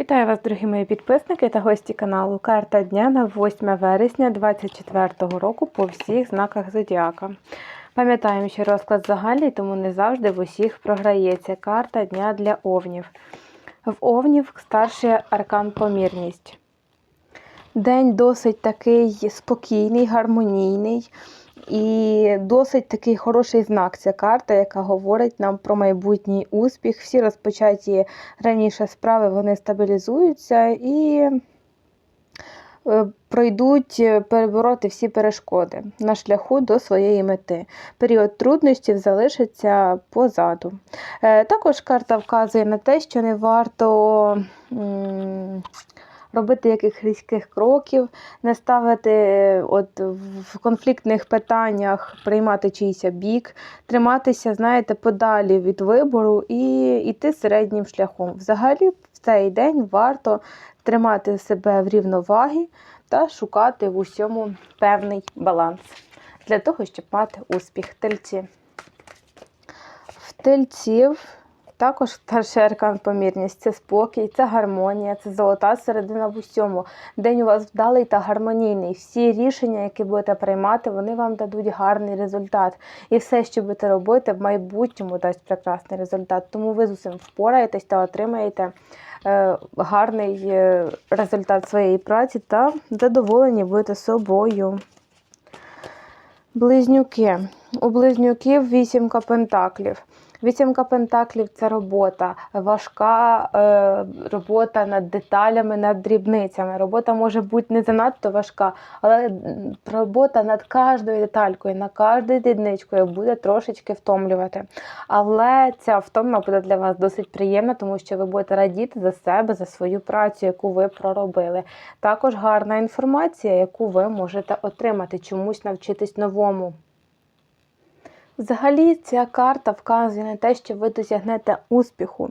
Вітаю вас, дорогі мої підписники та гості каналу. Карта дня на 8 вересня 2024 року по всіх знаках Зодіака. Пам'ятаємо, що розклад загальний, тому не завжди в усіх програється. Карта дня для овнів. В овнів старший аркан помірність. День досить такий спокійний, гармонійний і досить такий хороший знак. Ця карта, яка говорить нам про майбутній успіх. Всі розпочаті раніше справи вони стабілізуються і е, пройдуть е, перебороти всі перешкоди на шляху до своєї мети. Період труднощів залишиться позаду. Е, Також карта вказує на те, що не варто. Робити якихось різких кроків, не ставити е, от в конфліктних питаннях, приймати чийсь бік, триматися, знаєте, подалі від вибору і йти середнім шляхом. Взагалі, в цей день варто тримати себе в рівновагі та шукати в усьому певний баланс для того, щоб мати успіх. Тельці. В тельців також старший помірність це спокій, це гармонія, це золота середина в усьому. День у вас вдалий та гармонійний. Всі рішення, які будете приймати, вони вам дадуть гарний результат. І все, що будете робити, в майбутньому дасть прекрасний результат. Тому ви з усім впораєтесь та отримаєте е, гарний е, результат своєї праці та задоволені будете собою. Близнюки. У близнюків вісімка пентаклів. Вісімка пентаклів це робота, важка е, робота над деталями, над дрібницями. Робота може бути не занадто важка, але робота над кожною деталькою, над кожною дрібничкою буде трошечки втомлювати. Але ця втома буде для вас досить приємна, тому що ви будете радіти за себе, за свою працю, яку ви проробили. Також гарна інформація, яку ви можете отримати, чомусь навчитись новому. Взагалі, ця карта вказує на те, що ви досягнете успіху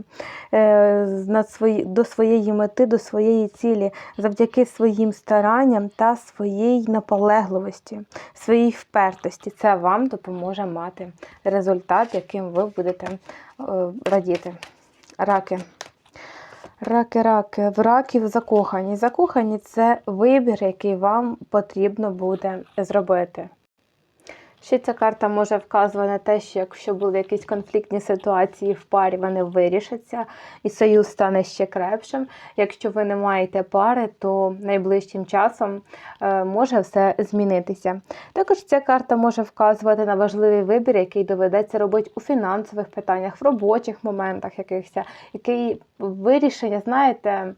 е, до своєї мети, до своєї цілі, завдяки своїм старанням та своїй наполегливості, своїй впертості. Це вам допоможе мати результат, яким ви будете е, радіти. Раки. Раки, раки, в раків закохані. Закохані це вибір, який вам потрібно буде зробити. Ще ця карта може вказувати на те, що якщо були якісь конфліктні ситуації в парі, вони вирішаться і союз стане ще крепшим. Якщо ви не маєте пари, то найближчим часом е, може все змінитися. Також ця карта може вказувати на важливий вибір, який доведеться робити у фінансових питаннях, в робочих моментах якихось, який вирішення, знаєте.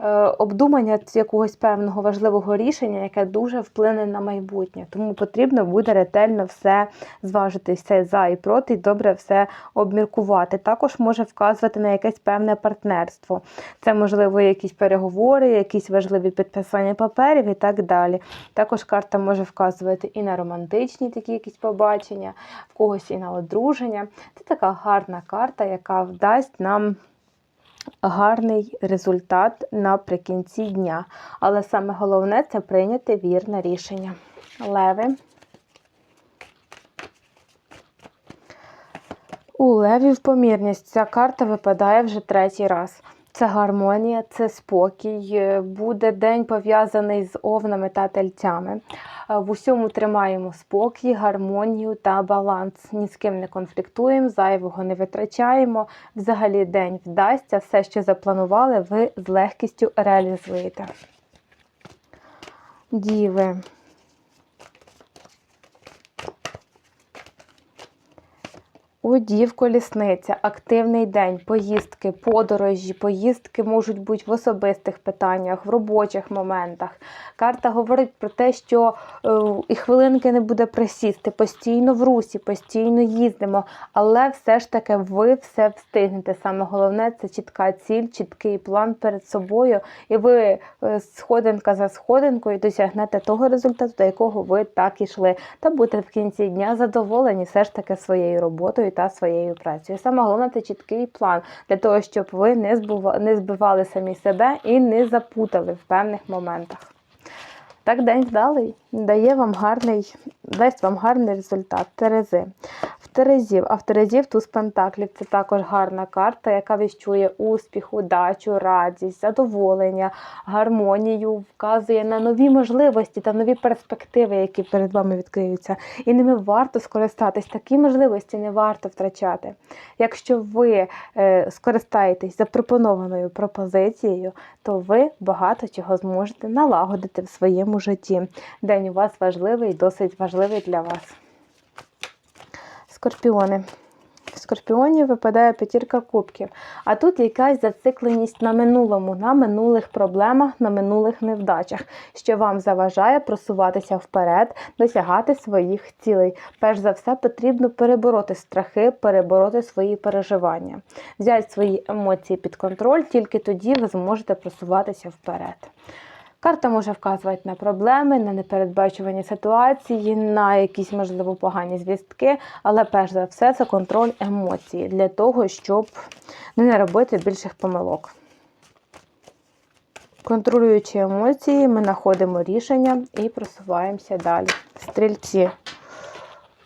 Е, Обдумання якогось певного важливого рішення, яке дуже вплине на майбутнє. Тому потрібно буде ретельно все зважити, все за і проти, і добре все обміркувати. Також може вказувати на якесь певне партнерство. Це, можливо, якісь переговори, якісь важливі підписання паперів і так далі. Також карта може вказувати і на романтичні такі якісь побачення, в когось і на одруження. Це така гарна карта, яка вдасть нам гарний результат наприкінці дня. Але саме головне це прийняти вірне рішення. Леви. У левів помірність ця карта випадає вже третій раз. Це гармонія, це спокій. е, Буде день пов'язаний з овнами та тельцями. Е, В усьому тримаємо спокій, гармонію та баланс. Ні з ким не конфліктуємо, зайвого не витрачаємо. Взагалі день вдасться, все, що запланували, ви з легкістю реалізуєте. Діви. У дів колісниця, активний день, поїздки, подорожі, поїздки можуть бути в особистих питаннях, в робочих моментах. Карта говорить про те, що е, і хвилинки не буде присісти, постійно в русі, постійно їздимо, але все ж таки ви все встигнете. Саме головне це чітка ціль, чіткий план перед собою, і ви е, сходинка за сходинкою досягнете того результату, до якого ви так ішли, та будете в кінці дня задоволені все ж таки своєю роботою та своєю працею. Саме головне це чіткий план для того, щоб ви не збивали самі себе і не запутали в певних моментах. Так, день вдалий, дає вам гарний, дасть вам гарний результат. Терези. Терезів. А в Терезів туз Пентаклів це також гарна карта, яка віщує успіх, удачу, радість, задоволення, гармонію, вказує на нові можливості та нові перспективи, які перед вами відкриються. І ними варто скористатись. Такі можливості не варто втрачати. Якщо ви е, скористаєтесь запропонованою пропозицією, то ви багато чого зможете налагодити в своєму житті. День у вас важливий, досить важливий для вас. Скорпіони. В скорпіонів випадає п'ятірка кубків. А тут якась зацикленість на минулому, на минулих проблемах, на минулих невдачах, що вам заважає просуватися вперед, досягати своїх цілей. Перш за все, потрібно перебороти страхи, перебороти свої переживання, взяти свої емоції під контроль, тільки тоді ви зможете просуватися вперед. Карта може вказувати на проблеми, на непередбачувані ситуації, на якісь, можливо, погані звістки, але перш за все це контроль емоцій для того, щоб не робити більших помилок. Контролюючи емоції, ми знаходимо рішення і просуваємося далі. Стрільці.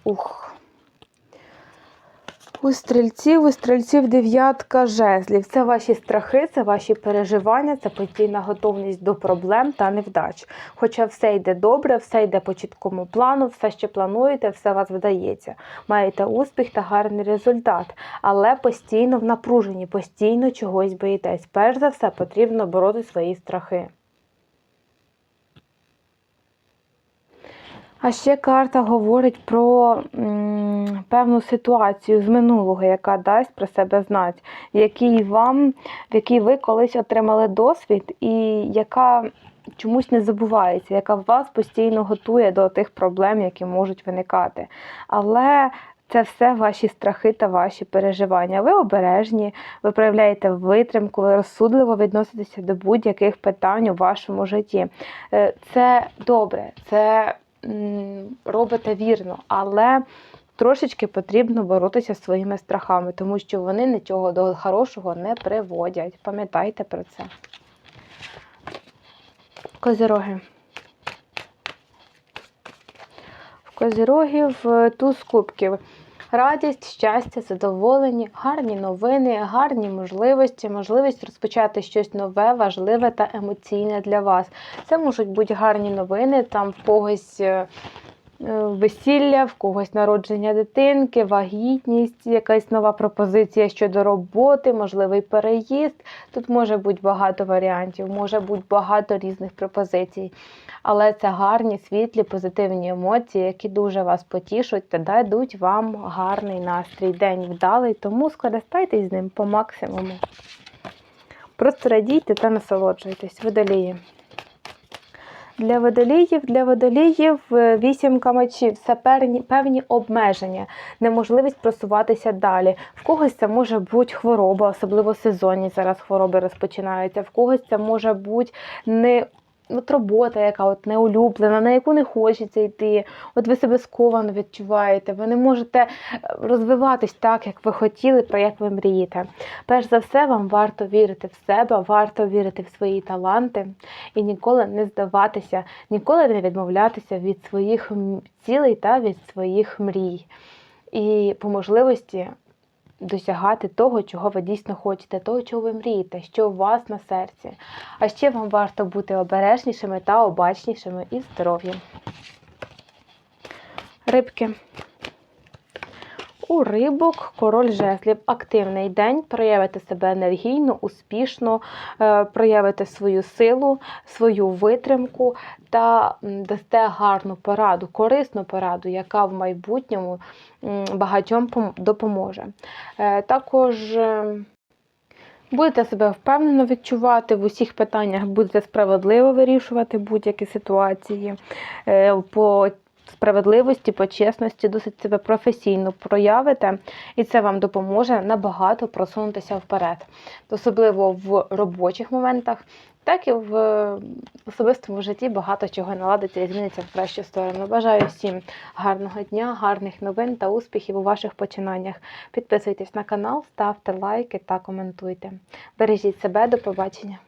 Ух. У стрільців, у стрільців дев'ятка жезлів. Це ваші страхи, це ваші переживання, це постійна готовність до проблем та невдач. Хоча все йде добре, все йде по чіткому плану, все, що плануєте, все вас вдається. Маєте успіх та гарний результат, але постійно в напруженні, постійно чогось боїтесь. Перш за все, потрібно бороти свої страхи. А ще карта говорить про м, певну ситуацію з минулого, яка дасть про себе знати, в якій вам, в якій ви колись отримали досвід, і яка чомусь не забувається, яка вас постійно готує до тих проблем, які можуть виникати. Але це все ваші страхи та ваші переживання. Ви обережні, ви проявляєте витримку, ви розсудливо відноситеся до будь-яких питань у вашому житті. Е, Це добре, це робите вірно, але трошечки потрібно боротися зі своїми страхами, тому що вони нічого до хорошого не приводять. Пам'ятайте про це. Козіроги. В козірогів туз кубків. Радість, щастя, задоволення, гарні новини, гарні можливості, можливість розпочати щось нове, важливе та емоційне для вас. Це можуть бути гарні новини, там в когось е, весілля, в когось народження дитинки, вагітність, якась нова пропозиція щодо роботи, можливий переїзд. Тут може бути багато варіантів, може бути багато різних пропозицій. Але це гарні, світлі, позитивні емоції, які дуже вас потішуть та дадуть вам гарний настрій. День вдалий, тому скористайтесь з ним по максимуму. Просто радійте та насолоджуйтесь. Водолії. Для водоліїв, для водоліїв е, вісімка мечів це певні, певні обмеження, неможливість просуватися далі. В когось це може бути хвороба, особливо сезонні зараз хвороби розпочинаються. В когось це може бути не от робота, яка от не на яку не хочеться йти. От ви себе сковано відчуваєте, ви не можете е, розвиватись так, як ви хотіли, про як ви мрієте. Перш за все, вам варто вірити в себе, варто вірити в свої таланти і ніколи не здаватися, ніколи не відмовлятися від своїх цілей та від своїх мрій. І по можливості досягати того, чого ви дійсно хочете, того, чого ви мрієте, що у вас на серці. А ще вам варто бути обережнішими та обачнішими і здоров'ям. Рибки. У рибок король жезлів. Активний день. Проявите себе енергійно, успішно, е, проявите свою силу, свою витримку та дасте гарну пораду, корисну пораду, яка в майбутньому багатьом допоможе. Е, Також. е, Будете себе впевнено відчувати в усіх питаннях, будете справедливо вирішувати будь-які ситуації. Справедливості, по чесності, досить себе професійно проявите, і це вам допоможе набагато просунутися вперед, особливо в робочих моментах, так і в е, особистому житті багато чого наладиться і зміниться в кращу сторону. Бажаю всім гарного дня, гарних новин та успіхів у ваших починаннях. Підписуйтесь на канал, ставте лайки та коментуйте. Бережіть себе, до побачення!